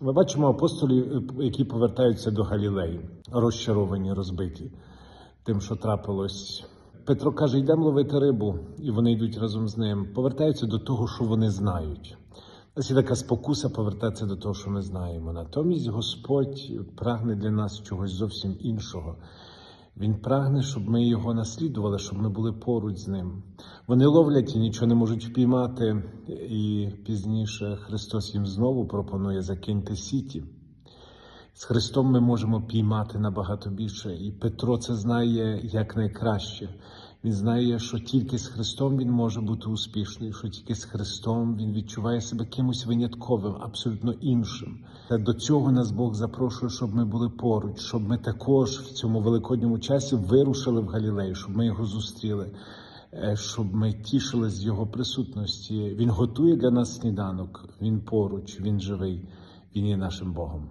Ми бачимо апостолів, які повертаються до Галілеї, розчаровані, розбиті тим, що трапилось. Петро каже: йдемо ловити рибу, і вони йдуть разом з ним. Повертаються до того, що вони знають. Нас є така спокуса повертатися до того, що ми знаємо. Натомість Господь прагне для нас чогось зовсім іншого. Він прагне, щоб ми його наслідували, щоб ми були поруч з ним. Вони ловлять і нічого не можуть впіймати, і пізніше Христос їм знову пропонує закиньте сіті. З Христом ми можемо піймати набагато більше, і Петро це знає як найкраще. Він знає, що тільки з Христом він може бути успішний, що тільки з Христом він відчуває себе кимось винятковим, абсолютно іншим. Та до цього нас Бог запрошує, щоб ми були поруч, щоб ми також в цьому великодньому часі вирушили в Галілею, щоб ми його зустріли, щоб ми тішились з його присутності. Він готує для нас сніданок, він поруч, він живий, він є нашим Богом.